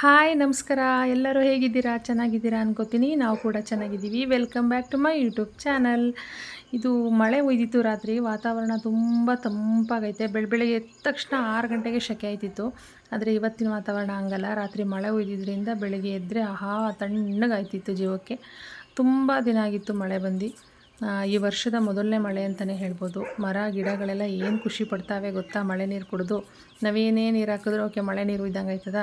Hi, ನಮಸ್ಕಾರ. ಎಲ್ಲರೂ ಹೇಗಿದ್ದೀರಾ? ಚೆನ್ನಾಗಿದ್ದೀರಾ ಅನ್ಕೋತೀನಿ. ನಾವು ಕೂಡ ಚೆನ್ನಾಗಿದ್ದೀವಿ. Welcome back to my YouTube channel ಇದು ಮಳೆ ಒಯ್ದಿತ್ತು ರಾತ್ರಿ. ವಾತಾವರಣ ತುಂಬ ತಂಪಾಗೈತೆ. ಬೆಳಬೆಳಗ್ಗೆ ಎದ್ದ ತಕ್ಷಣ ಆರು ಗಂಟೆಗೆ ಶೆಕೆ ಆಯ್ತಿತ್ತು. ಆದರೆ ಇವತ್ತಿನ ವಾತಾವರಣ ಹಂಗಲ್ಲ. ರಾತ್ರಿ ಮಳೆ ಒಯ್ದಿದ್ದರಿಂದ ಬೆಳಗ್ಗೆ ಎದ್ದರೆ ಆಹಾ, ತಣ್ಣಗಾಯ್ತಿತ್ತು ಜೀವಕ್ಕೆ. ತುಂಬ ದಿನ ಆಗಿತ್ತು ಮಳೆ ಬಂದು. ಈ ವರ್ಷದ ಮೊದಲನೇ ಮಳೆ ಅಂತಲೇ ಹೇಳ್ಬೋದು. ಮರ, ಗಿಡಗಳೆಲ್ಲ ಏನು ಖುಷಿ ಪಡ್ತಾವೆ ಗೊತ್ತಾ? ಮಳೆ ನೀರು ಕುಡಿದು. ನಾವೇನೇ ನೀರು ಹಾಕಿದ್ರು ಓಕೆ, ಮಳೆ ನೀರು ಇದ್ದಂಗೆ ಆಯ್ತದ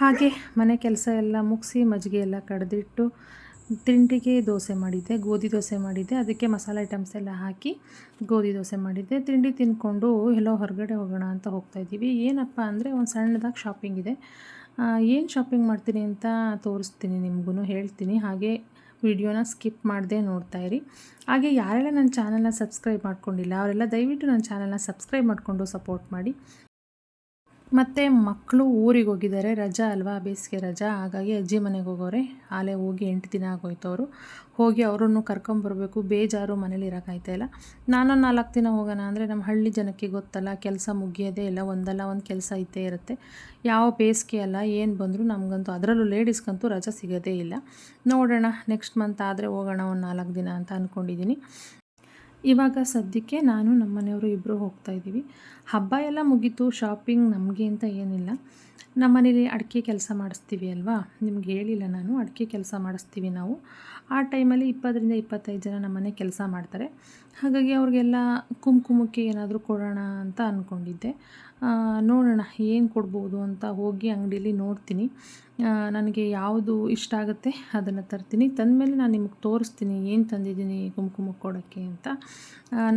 ಹಾಗೆ ಮನೆ ಕೆಲಸ ಎಲ್ಲ ಮುಗಿಸಿ ಮಜ್ಜಿಗೆ ಎಲ್ಲ ಕಡ್ದಿಟ್ಟು ತಿಂಡಿಗೆ ದೋಸೆ ಮಾಡಿದ್ದೆ, ಗೋಧಿ ದೋಸೆ ಮಾಡಿದ್ದೆ. ಅದಕ್ಕೆ ಮಸಾಲೆ ಐಟಮ್ಸ್ ಎಲ್ಲ ಹಾಕಿ ಗೋಧಿ ದೋಸೆ ಮಾಡಿದ್ದೆ. ತಿಂಡಿ ತಿಂದ್ಕೊಂಡು, ಎಲ್ಲೋ ಹೊರಗಡೆ ಹೋಗೋಣ ಅಂತ ಹೋಗ್ತಾ ಇದ್ದೀವಿ. ಏನಪ್ಪ ಅಂದರೆ ಒಂದು ಸಣ್ಣದಾಗಿ ಶಾಪಿಂಗ್ ಇದೆ. ಏನು ಶಾಪಿಂಗ್ ಮಾಡ್ತೀನಿ ಅಂತ ತೋರಿಸ್ತೀನಿ ನಿಮಗೂ ಹೇಳ್ತೀನಿ. ಹಾಗೆ ವಿಡಿಯೋನ ಸ್ಕಿಪ್ ಮಾಡದೆ ಇರಿ. ಹಾಗೆ ಯಾರೆಲ್ಲ ನನ್ನ ಚಾನಲ್ನ ಸಬ್ಸ್ಕ್ರೈಬ್ ಮಾಡ್ಕೊಂಡಿಲ್ಲ, ಅವರೆಲ್ಲ ದಯವಿಟ್ಟು ನನ್ನ ಚಾನಲ್ನ ಸಬ್ಸ್ಕ್ರೈಬ್ ಮಾಡಿಕೊಂಡು ಸಪೋರ್ಟ್ ಮಾಡಿ. ಮತ್ತು ಮಕ್ಕಳು ಊರಿಗೆ ಹೋಗಿದ್ದಾರೆ. ರಜಾ ಅಲ್ವಾ? ಬೇಸಿಗೆ ರಜಾ. ಹಾಗಾಗಿ ಅಜ್ಜಿ ಮನೆಗೆ ಹೋಗೋರೆ. ಆಲೇ ಹೋಗಿ ಎಂಟು ದಿನ ಆಗೋಯ್ತು ಅವರು. ಹೋಗಿ ಅವರನ್ನು ಕರ್ಕೊಂಬರ್ಬೇಕು ಬೇಜಾರು ಮನೇಲಿ ಇರೋಕ್ಕಾಯ್ತಾ ಇಲ್ಲ. ನಾನು ನಾಲ್ಕು ದಿನ ಹೋಗೋಣ ಅಂದರೆ ನಮ್ಮ ಹಳ್ಳಿ ಜನಕ್ಕೆ ಗೊತ್ತಲ್ಲ. ಕೆಲಸ ಮುಗಿಯೋದೇ ಇಲ್ಲ. ಒಂದಲ್ಲ ಒಂದು ಕೆಲಸ ಇದ್ದೇ ಇರುತ್ತೆ. ಯಾವ ಬೇಸಿಗೆ ಅಲ್ಲ, ಏನು ಬಂದರೂ ನಮಗಂತೂ ಅದರಲ್ಲೂ ಲೇಡೀಸ್ಗಂತೂ ರಜಾ ಸಿಗೋದೇ ಇಲ್ಲ. ನೋಡೋಣ. ನೆಕ್ಸ್ಟ್ ಮಂತ್ ಆದರೆ ಹೋಗೋಣ ಒಂದು ನಾಲ್ಕು ದಿನ ಅಂತ ಅಂದ್ಕೊಂಡಿದ್ದೀನಿ ಇವಾಗ ಸದ್ಯಕ್ಕೆ ನಾನು ನಮ್ಮ ಮನೆಯವರು ಇಬ್ಬರು ಹೋಗ್ತಾ ಇದ್ದೀವಿ. ಹಬ್ಬ ಎಲ್ಲ ಮುಗೀತು ಶಾಪಿಂಗ್ ನಮಗೆ ಅಂತ ಏನಿಲ್ಲ. ನಮ್ಮ ಮನೇಲಿ ಅಡಿಕೆ ಕೆಲಸ ಮಾಡಿಸ್ತೀವಿ ಅಲ್ವಾ? ನಿಮ್ಗೆ ಹೇಳಿಲ್ಲ ನಾನು, ಅಡಿಕೆ ಕೆಲಸ ಮಾಡಿಸ್ತೀವಿ ನಾವು. ಆ ಟೈಮಲ್ಲಿ ಇಪ್ಪತ್ತರಿಂದ ಇಪ್ಪತ್ತೈದು ಜನ ನಮ್ಮ ಮನೆ ಕೆಲಸ ಮಾಡ್ತಾರೆ. ಹಾಗಾಗಿ ಅವ್ರಿಗೆಲ್ಲ ಕುಂಕುಮಕ್ಕೆ ಏನಾದರೂ ಕೊಡೋಣ ಅಂತ ಅಂದ್ಕೊಂಡಿದ್ದೆ ನೋಡೋಣ, ಏನು ಕೊಡ್ಬೋದು ಅಂತ ಹೋಗಿ ಅಂಗಡೀಲಿ ನೋಡ್ತೀನಿ. ನನಗೆ ಯಾವುದು ಇಷ್ಟ ಆಗುತ್ತೆ ಅದನ್ನು ತರ್ತೀನಿ. ತಂದಮೇಲೆ ನಾನು ನಿಮಗೆ ತೋರಿಸ್ತೀನಿ ಏನು ತಂದಿದ್ದೀನಿ ಕುಂಕುಮ ಕೊಡೋಕ್ಕೆ ಅಂತ.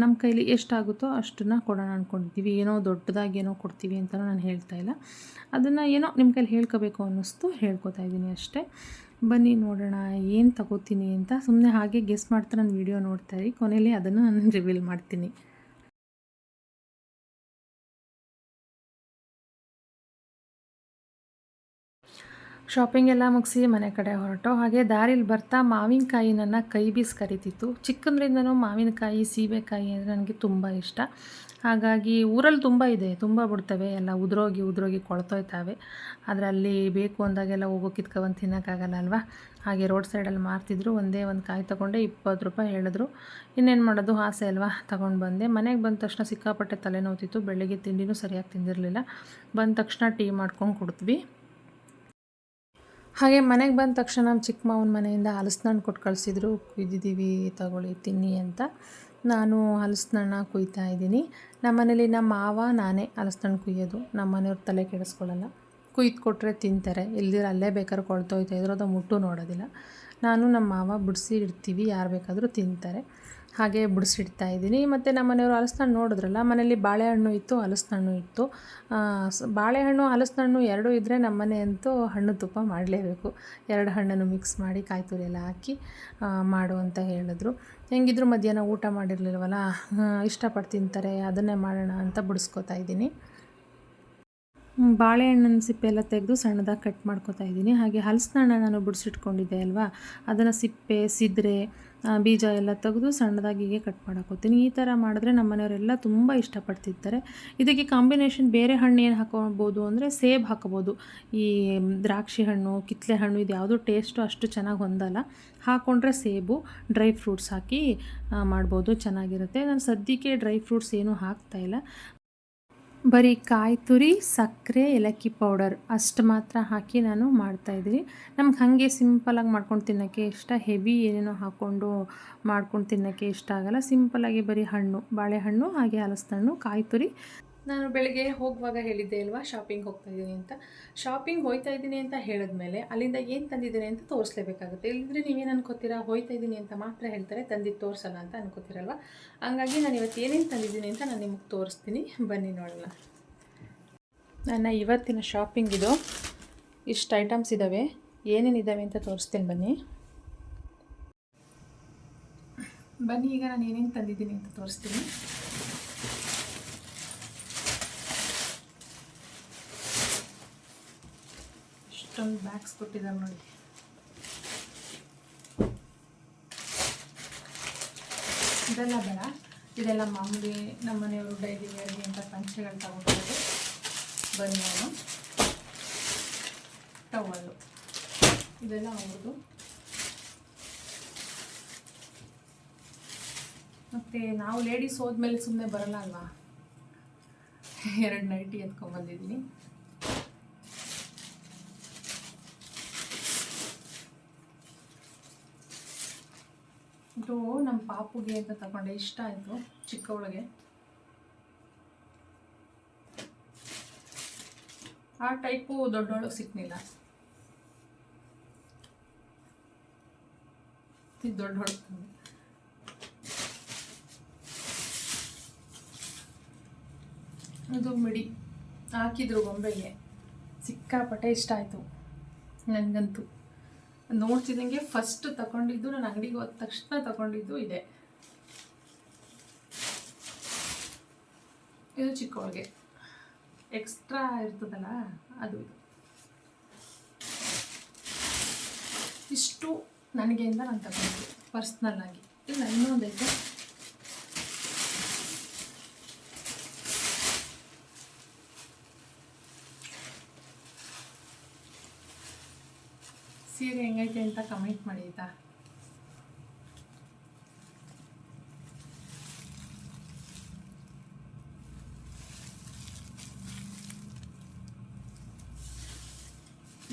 ನಮ್ಮ ಕೈಲಿ ಎಷ್ಟಾಗುತ್ತೋ ಅಷ್ಟನ್ನು ಕೊಡೋಣ ಅಂದ್ಕೊಂಡಿದ್ದೀವಿ ಏನೋ ದೊಡ್ಡದಾಗಿ ಏನೋ ಕೊಡ್ತೀವಿ ಅಂತಲೂ ನಾನು ಹೇಳ್ತಾ ಇಲ್ಲ. ಅದನ್ನು ಏನೋ ನಿಮ್ಮ ಕೈಲಿ ಹೇಳ್ಕೋಬೇಕು ಅನ್ನಿಸ್ತು ಹೇಳ್ಕೊತಾ ಇದ್ದೀನಿ ಅಷ್ಟೇ. ಬನ್ನಿ ನೋಡೋಣ ಏನು ತಗೋತೀನಿ ಅಂತ ಸುಮ್ಮನೆ ಹಾಗೆ ಗೆಸ್ ಮಾಡ್ತಾ ನಾನು ವೀಡಿಯೋ ನೋಡ್ತಾ ಇರಿ. ಕೊನೆಯಲ್ಲಿ ಅದನ್ನು ನಾನು ರಿವೀಲ್ ಮಾಡ್ತೀನಿ. ಶಾಪಿಂಗ್ ಎಲ್ಲ ಮುಗಿಸಿ ಮನೆ ಕಡೆ ಹೊರಟು. ಹಾಗೆ ದಾರಿಲಿ ಬರ್ತಾ ಮಾವಿನಕಾಯಿ ನನ್ನ ಕೈ ಬೀಸ್ ಕರಿತಿತ್ತು. ಚಿಕ್ಕಂದ್ರಿಂದನೂ ಮಾವಿನಕಾಯಿ, ಸೀಬೆಕಾಯಿ ಅಂದರೆ ನನಗೆ ತುಂಬ ಇಷ್ಟ. ಹಾಗಾಗಿ ಊರಲ್ಲಿ ತುಂಬ ಇದೆ, ತುಂಬ ಬಿಡ್ತವೆ. ಎಲ್ಲ ಉದುರೋಗಿ ಉದುರೋಗಿ ಕೊಳ್ತೋಯ್ತಾವೆ. ಅದರಲ್ಲಿ ಬೇಕು ಅಂದಾಗೆಲ್ಲ ಹೋಗೋ ಕಿತ್ಕೊಬಂದು ತಿನ್ನೋಕ್ಕಾಗಲ್ಲ ಅಲ್ವಾ? ಹಾಗೆ ರೋಡ್ ಸೈಡಲ್ಲಿ ಮಾರ್ತಿದ್ರು, ಒಂದೇ ಒಂದು ಕಾಯಿ ತೊಗೊಂಡೆ, ಇಪ್ಪತ್ತು ರೂಪಾಯಿ ಹೇಳಿದ್ರು. ಇನ್ನೇನು ಮಾಡೋದು? ಆಸೆ ಅಲ್ವಾ? ತೊಗೊಂಡು ಬಂದೆ. ಮನೆಗೆ ಬಂದ ತಕ್ಷಣ ಸಿಕ್ಕಾಪಟ್ಟೆ ತಲೆನೋವುತ್ತಿತ್ತು ಬೆಳಗ್ಗೆ ತಿಂಡಿನೂ ಸರಿಯಾಗಿ ತಿಂದಿರಲಿಲ್ಲ. ಬಂದ ತಕ್ಷಣ ಟೀ ಮಾಡ್ಕೊಂಡು ಕುಡಿದ್ವಿ. ಹಾಗೆ ಮನೆಗೆ ಬಂದ ತಕ್ಷಣ ನಮ್ಮ ಚಿಕ್ಕ ಮಾವನ ಮನೆಯಿಂದ ಹಲಸಿನಣ್ಣು ಕೊಟ್ಟು ಕಳಿಸಿದ್ರು. ಕುಯ್ದಿದ್ದೀವಿ, ತಗೊಳ್ಳಿ, ತಿನ್ನಿ ಅಂತ ನಾನು ಹಲಸಿನಣ್ಣ ಕುಯ್ತಾ ಇದ್ದೀನಿ. ನಮ್ಮ ಮನೇಲಿ ನಮ್ಮ ಮಾವ, ನಾನೇ ಹಲಸಿನಣ್ಣು ಕುಯ್ಯೋದು. ನಮ್ಮ ಮನೆಯವ್ರ ತಲೆ ಕೆಡಿಸ್ಕೊಳ್ಳಲ್ಲ ಕುಯ್ದು ಕೊಟ್ಟರೆ ತಿಂತಾರೆ. ಇಲ್ದಿರ ಅಲ್ಲೇ ಬೇಕಾದ್ರೆ ಕೊಳ್ತೋಯ್ತಾ ಇದ್ರು. ಅದು ಮುಟ್ಟು ನೋಡೋದಿಲ್ಲ. ನಾನು ನಮ್ಮ ಮಾವ, ಬಿಡಿಸಿ ಇಡ್ತೀವಿ, ಯಾರು ಬೇಕಾದರೂ ತಿಂತಾರೆ. ಹಾಗೆ ಬಿಡಿಸಿಡ್ತಾ ಇದ್ದೀನಿ. ಮತ್ತು ನಮ್ಮ ಮನೆಯವರು ಹಲಸಿನಣ್ಣು ನೋಡಿದ್ರಲ್ಲ ಮನೇಲಿ ಬಾಳೆಹಣ್ಣು ಇತ್ತು ಹಲಸಿನಣ್ಣು ಇತ್ತು. ಬಾಳೆಹಣ್ಣು ಹಲಸಿನಣ್ಣು ಎರಡೂ ಇದ್ದರೆ ನಮ್ಮ ಮನೆ ಅಂತೂ ಹಣ್ಣು ತುಪ್ಪ ಮಾಡಲೇಬೇಕು. ಎರಡು ಹಣ್ಣನ್ನು ಮಿಕ್ಸ್ ಮಾಡಿ ಕಾಯಿ ತುರಿ ಎಲ್ಲ ಹಾಕಿ ಮಾಡು ಅಂತ ಹೇಳಿದ್ರು. ಹೆಂಗಿದ್ರು ಮಧ್ಯಾಹ್ನ ಊಟ ಮಾಡಿರಲಿಲ್ವಲ್ಲ ಇಷ್ಟಪಟ್ಟು ತಿಂತಾರೆ, ಅದನ್ನೇ ಮಾಡೋಣ ಅಂತ ಬಿಡಿಸ್ಕೊತಾ ಇದ್ದೀನಿ. ಬಾಳೆಹಣ್ಣನ ಸಿಪ್ಪೆ ಎಲ್ಲ ತೆಗೆದು ಸಣ್ಣದಾಗಿ ಕಟ್ ಮಾಡ್ಕೊತಾ ಇದ್ದೀನಿ. ಹಾಗೆ ಹಲಸಿನಣ್ಣ ನಾನು ಬಿಡಿಸಿಟ್ಕೊಂಡಿದ್ದೆ ಅಲ್ವಾ? ಅದನ್ನು ಸಿಪ್ಪೆ, ಸಿದ್ರೆ ಬೀಜ ಎಲ್ಲ ತೆಗೆದು ಸಣ್ಣದಾಗಿ ಹೀಗೆ ಕಟ್ ಮಾಡಾಕೋತೀನಿ. ಈ ಥರ ಮಾಡಿದ್ರೆ ನಮ್ಮ ಮನೆಯವರೆಲ್ಲ ತುಂಬ ಇಷ್ಟಪಡ್ತಿರ್ತಾರೆ. ಇದಕ್ಕೆ ಕಾಂಬಿನೇಷನ್ ಬೇರೆ ಹಣ್ಣು ಏನು ಹಾಕೋಬೋದು ಅಂದರೆ ಸೇಬ್ ಹಾಕೋಬೋದು. ಈ ದ್ರಾಕ್ಷಿ ಹಣ್ಣು ಕಿತ್ತಲೆ ಹಣ್ಣು ಇದು ಯಾವುದೂ ಟೇಸ್ಟು ಅಷ್ಟು ಚೆನ್ನಾಗಿ ಹೊಂದಲ್ಲ. ಹಾಕ್ಕೊಂಡ್ರೆ ಸೇಬು ಡ್ರೈ ಫ್ರೂಟ್ಸ್ ಹಾಕಿ ಮಾಡ್ಬೋದು, ಚೆನ್ನಾಗಿರುತ್ತೆ. ನಾನು ಸದ್ಯಕ್ಕೆ ಡ್ರೈ ಫ್ರೂಟ್ಸ್ ಏನೂ ಹಾಕ್ತಾ ಇಲ್ಲ. ಬರೀ ಕಾಯಿ ತುರಿ, ಸಕ್ಕರೆ, ಏಲಕ್ಕಿ ಪೌಡರ್ ಅಷ್ಟು ಮಾತ್ರ ಹಾಕಿ ನಾನು ಮಾಡ್ತಾಯಿದ್ದೀನಿ ನಮ್ಗೆ ಹಾಗೆ ಸಿಂಪಲಾಗಿ ಮಾಡ್ಕೊಂಡು ತಿನ್ನೋಕ್ಕೆ ಇಷ್ಟ. ಹೆವಿ ಏನೇನೋ ಹಾಕ್ಕೊಂಡು ಮಾಡ್ಕೊಂಡು ತಿನ್ನೋಕ್ಕೆ ಇಷ್ಟ ಆಗಲ್ಲ. ಸಿಂಪಲಾಗಿ ಬರೀ ಹಣ್ಣು, ಬಾಳೆಹಣ್ಣು, ಹಾಗೆ ಹಲಸ್ತಣ್ಣು ಕಾಯಿ ತುರಿ. ನಾನು ಬೆಳಗ್ಗೆ ಹೋಗುವಾಗ ಹೇಳಿದ್ದೆ ಅಲ್ವಾ ಶಾಪಿಂಗ್ ಹೋಗ್ತಾ ಇದ್ದೀನಿ ಅಂತ. ಶಾಪಿಂಗ್ ಹೋಗ್ತಾ ಇದ್ದೀನಿ ಅಂತ ಹೇಳಿದ್ಮೇಲೆ ಅಲ್ಲಿಂದ ಏನು ತಂದಿದ್ದೀನಿ ಅಂತ ತೋರಿಸ್ಲೇಬೇಕಾಗುತ್ತೆ. ಇಲ್ಲದ್ರೆ ನೀವೇನು ಅನ್ಕೋತೀರಾ? ಹೋಯ್ತಾ ಇದ್ದೀನಿ ಅಂತ ಮಾತ್ರ ಹೇಳ್ತಾರೆ, ತಂದಿದ್ದು ತೋರಿಸಲ್ಲ ಅಂತ ಅನ್ಕೋತೀರಲ್ವ? ಹಂಗಾಗಿ ನಾನು ಇವತ್ತು ಏನೇನು ತಂದಿದ್ದೀನಿ ಅಂತ ನಾನು ನಿಮಗೆ ತೋರಿಸ್ತೀನಿ. ಬನ್ನಿ ನೋಡೋಣ. ನನ್ನ ಇವತ್ತಿನ ಶಾಪಿಂಗ್ ಇದು. ಇಷ್ಟು ಐಟಮ್ಸ್ ಇದ್ದಾವೆ ಏನೇನಿದ್ದಾವೆ ಅಂತ ತೋರಿಸ್ತೀನಿ ಬನ್ನಿ. ಬನ್ನಿ, ಈಗ ನಾನು ಏನೇನು ತಂದಿದ್ದೀನಿ ಅಂತ ತೋರಿಸ್ತೀನಿ. ಇಷ್ಟೊಂದು ಬ್ಯಾಗ್ಸ್ ಕೊಟ್ಟಿದ್ದಾರೆ ನೋಡಿ. ಇದೆಲ್ಲ ಬೇಡ. ಇದೆಲ್ಲ ಮಾಮೂಲಿ ನಮ್ಮ ಮನೆಯವರು ಡೈಲಿ ವೇರ್ಗೆ ಅಂತ ಪಂಚೆಗಳು ತಗೊಂಡಿದ್ದಾರೆ ಬನ್ನಿ ನಾನು ಟವಲ್ಲು ಇದೆಲ್ಲ ಅವ್ರದ್ದು. ಮತ್ತು ನಾವು ಲೇಡೀಸ್ ಹೋದ್ಮೇಲೆ ಸುಮ್ಮನೆ ಬರಲ್ಲ ಅಲ್ವಾ? ಎರಡು ನೈಟಿ ಎತ್ಕೊಂಡ್ಬಂದಿದ್ದೀನಿ ಇದು ನಮ್ಮ ಪಾಪುಗೆ ಅಂತ ತಗೊಂಡೆ. ಇಷ್ಟ ಆಯಿತು ಚಿಕ್ಕವಳಿಗೆ ಆ ಟೈಪು ದೊಡ್ಡವಳು ಸಿಕ್ನಿಲ್ಲ ದೊಡ್ಡವಳು. ಇದು ಮಿಡಿ. ಹಾಕಿದ್ರು ಗೊಂಬೆಗೆ. ಸಿಕ್ಕಾಪಟ್ಟೆ ಇಷ್ಟ ಆಯಿತು. ನನಗಂತೂ. ನೋಡ್ತಿದ್ದಂಗೆ ಫಸ್ಟ್ ತಗೊಂಡಿದ್ದು, ನಾನು ಅಂಗಡಿಗೆ ಹೋದ ತಕ್ಷಣ ತಗೊಂಡಿದ್ದು ಇದೆ. ಇದು ಚಿಕ್ಕವಳಿಗೆ ಎಕ್ಸ್ಟ್ರಾ ಇರ್ತದಲ್ಲ, ಅದು ಇದು. ಇಷ್ಟು ನನಗೆಯಿಂದ ನಾನು ತಗೊಂಡಿದ್ದೆ ಪರ್ಸ್ನಲ್ ಆಗಿ. ಇಲ್ಲ, ಇನ್ನೊಂದೈತೆ. ಸೀರೆ ಹೆಂಗೈತೆ ಅಂತ ಕಮೆಂಟ್ ಮಾಡಿ, ಆಯ್ತಾ?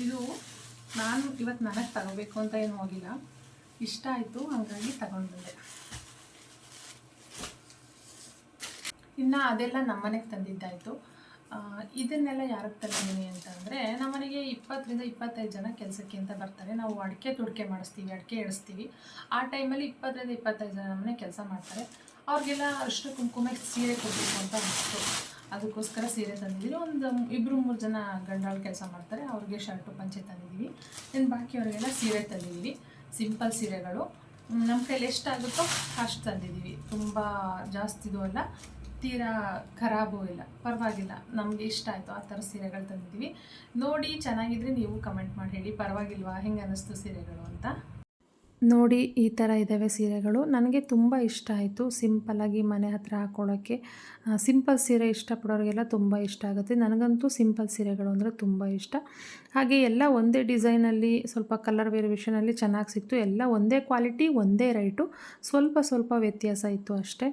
ಇದು ನಾನು ಇವತ್ತು ನನಗೆ ತಗೋಬೇಕು ಅಂತ ಏನು ಹೋಗಿಲ್ಲ. ಇಷ್ಟ ಆಯಿತು, ಹಾಗಾಗಿ ತಗೊಂಡ್ಬಂದೆ. ಇನ್ನು ಅದೆಲ್ಲ ನಮ್ಮನೆಗೆ ತಂದಿದ್ದಾಯಿತು. ಇದನ್ನೆಲ್ಲ ಯಾರಿಗೆ ತರ್ತೀನಿ ಅಂತಂದರೆ ನಮ್ಮನೆಗೆ ಇಪ್ಪತ್ತರಿಂದ ಇಪ್ಪತ್ತೈದು ಜನ ಕೆಲಸಕ್ಕೆ ಅಂತ ಬರ್ತಾರೆ. ನಾವು ಅಡಿಕೆ ತುಡಿಕೆ ಮಾಡಿಸ್ತೀವಿ, ಅಡಿಕೆ ಎಡಿಸ್ತೀವಿ ಆ ಟೈಮಲ್ಲಿ ಇಪ್ಪತ್ತರಿಂದ ಇಪ್ಪತ್ತೈದು ಜನ ನಮ್ಮನೆ ಕೆಲಸ ಮಾಡ್ತಾರೆ. ಅವ್ರಿಗೆಲ್ಲ ಅಷ್ಟು ಕುಂಕುಮ ಸೀರೆ ಕೊಡಬೇಕು ಅಂತ ಅನಿಸ್ತು. ಅದಕ್ಕೋಸ್ಕರ ಸೀರೆ ತಂದಿದ್ದೀವಿ. ಒಂದು ಇಬ್ಬರು ಮೂರು ಜನ ಗಂಡಾಳು ಕೆಲಸ ಮಾಡ್ತಾರೆ. ಅವ್ರಿಗೆ ಶರ್ಟು, ಪಂಚೆ ತಂದಿದ್ದೀವಿ. ಇನ್ನು ಬಾಕಿಯವ್ರಿಗೆಲ್ಲ ಸೀರೆ ತಂದಿದ್ದೀವಿ. ಸಿಂಪಲ್ ಸೀರೆಗಳು. ನಮ್ಮ ಕೈಲಿ ಎಷ್ಟಾಗುತ್ತೋ ಅಷ್ಟು ತಂದಿದ್ದೀವಿ. ತುಂಬ ಜಾಸ್ತಿದು ಅಲ್ಲ. ತೀರಾ ಖರಾಬು ಇಲ್ಲ, ಪರವಾಗಿಲ್ಲ. ನಮಗೆ ಇಷ್ಟ ಆಯಿತು ಆ ಥರ ಸೀರೆಗಳು ತಂದಿದ್ದೀವಿ. ನೋಡಿ ಚೆನ್ನಾಗಿದ್ರೆ ನೀವು ಕಮೆಂಟ್ ಮಾಡಿ ಹೇಳಿ. ಪರವಾಗಿಲ್ವಾ? ಹೆಂಗೆ ಅನ್ನಿಸ್ತು ಸೀರೆಗಳು ಅಂತ? ನೋಡಿ ಈ ಥರ ಇದ್ದಾವೆ ಸೀರೆಗಳು. ನನಗೆ ತುಂಬ ಇಷ್ಟ ಆಯಿತು ಸಿಂಪಲ್ಲಾಗಿ ಮನೆ ಹತ್ರ ಹಾಕ್ಕೊಳ್ಳೋಕ್ಕೆ ಸಿಂಪಲ್ ಸೀರೆ ಇಷ್ಟಪಡೋರಿಗೆಲ್ಲ ತುಂಬ ಇಷ್ಟ ಆಗುತ್ತೆ. ನನಗಂತೂ ಸಿಂಪಲ್ ಸೀರೆಗಳು ಅಂದರೆ ತುಂಬ ಇಷ್ಟ. ಹಾಗೆ ಎಲ್ಲ ಒಂದೇ ಡಿಸೈನಲ್ಲಿ ಸ್ವಲ್ಪ ಕಲರ್ ವೇರಿಯೇಷನಲ್ಲಿ ಚೆನ್ನಾಗಿ ಸಿಕ್ತು. ಎಲ್ಲ ಒಂದೇ ಕ್ವಾಲಿಟಿ, ಒಂದೇ ರೈಟು. ಸ್ವಲ್ಪ ಸ್ವಲ್ಪ ವ್ಯತ್ಯಾಸ ಇತ್ತು ಅಷ್ಟೇ.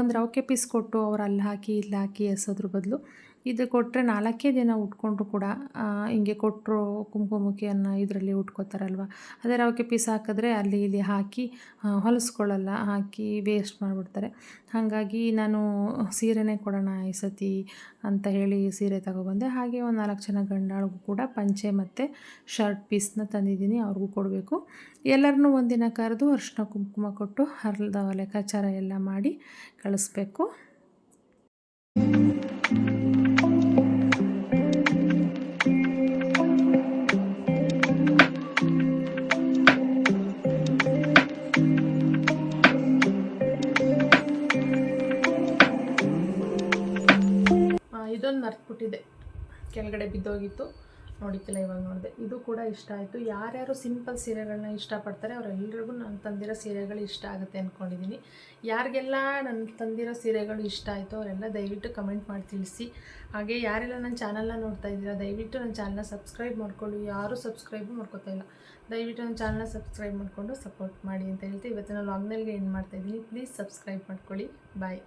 ಒಂದು ರೌಕೆ ಪೀಸ್ ಕೊಟ್ಟು ಅವ್ರು ಅಲ್ಲಿ ಹಾಕಿ, ಇಲ್ಲಿ ಹಾಕಿ ಎಸೋದ್ರ ಬದಲು ಇದು ಕೊಟ್ಟರೆ ನಾಲ್ಕೇ ದಿನ ಉಟ್ಕೊಂಡ್ರು ಕೂಡ ಹಿಂಗೆ ಕೊಟ್ಟರು ಕುಂಕುಮಕ್ಕಿಯನ್ನು ಇದರಲ್ಲಿ ಉಟ್ಕೋತಾರಲ್ವ? ಅದೇ ರವಕೆ ಪೀಸ್ ಹಾಕಿದ್ರೆ ಅಲ್ಲಿ ಇಲ್ಲಿ ಹಾಕಿ ಹೊಲಿಸ್ಕೊಳ್ಳಲ್ಲ, ಹಾಕಿ ವೇಸ್ಟ್ ಮಾಡಿಬಿಡ್ತಾರೆ. ಹಾಗಾಗಿ ನಾನು ಸೀರೆನೇ ಕೊಡೋಣ ಈ ಸತಿ ಅಂತ ಹೇಳಿ ಸೀರೆ ತಗೊಬಂದೆ. ಹಾಗೆ ಒಂದು ನಾಲ್ಕು ಜನ ಗಂಡಾಳಿಗೂ ಕೂಡ ಪಂಚೆ ಮತ್ತು ಶರ್ಟ್ ಪೀಸ್ನ ತಂದಿದ್ದೀನಿ, ಅವ್ರಿಗೂ ಕೊಡಬೇಕು. ಎಲ್ಲರನ್ನೂ ಒಂದಿನ ಕರೆದು ಅರಿಶಿನ ಕುಂಕುಮ ಕೊಟ್ಟು ಹರಿದ ಲೆಕ್ಕಾಚಾರ ಎಲ್ಲ ಮಾಡಿ ಕಳಿಸ್ಬೇಕು. ಇದೊಂದು ಮರ್ತ್ಬಿಟ್ಟಿದ್ದೆ ಕೆಳಗಡೆ ಬಿದ್ದೋಗಿತ್ತು. ನೋಡಿಕ್ಕಿಲ್ಲ ಇವಾಗ ನೋಡಿದೆ. ಇದು ಕೂಡ ಇಷ್ಟ ಆಯಿತು. ಯಾರ್ಯಾರು ಸಿಂಪಲ್ ಸೀರೆಗಳನ್ನ ಇಷ್ಟಪಡ್ತಾರೆ ಅವರೆಲ್ಲರಿಗೂ ನಾನು ತಂದಿರೋ ಸೀರೆಗಳು ಇಷ್ಟ ಆಗುತ್ತೆ ಅಂದ್ಕೊಂಡಿದ್ದೀನಿ ಯಾರಿಗೆಲ್ಲ ನನ್ನ ತಂದಿರೋ ಸೀರೆಗಳು ಇಷ್ಟ ಆಯಿತು ಅವರೆಲ್ಲ ದಯವಿಟ್ಟು ಕಮೆಂಟ್ ಮಾಡಿ ತಿಳಿಸಿ. ಹಾಗೆ ಯಾರೆಲ್ಲ ನನ್ನ ಚಾನಲ್ನ ನೋಡ್ತಾ ಇದ್ದೀರಾ, ದಯವಿಟ್ಟು ನನ್ನ ಚಾನಲ್ನ ಸಬ್ಸ್ಕ್ರೈಬ್ ಮಾಡ್ಕೊಳ್ಳಿ. ಯಾರೂ ಸಬ್ಸ್ಕ್ರೈಬ್ ಮಾಡ್ಕೋತಾ ಇಲ್ಲ. ದಯವಿಟ್ಟು ನನ್ನ ಚಾನಲ್ನ ಸಬ್ಸ್ಕ್ರೈಬ್ ಮಾಡಿಕೊಂಡು ಸಪೋರ್ಟ್ ಮಾಡಿ ಅಂತ ಹೇಳ್ತಾ ಇವತ್ತಿನ ಲಾಗ್ನಲ್ಗೆ ಏನು ಮಾಡ್ತಾಯಿದ್ದೀನಿ ಪ್ಲೀಸ್ ಸಬ್ಸ್ಕ್ರೈಬ್ ಮಾಡ್ಕೊಳ್ಳಿ. ಬಾಯ್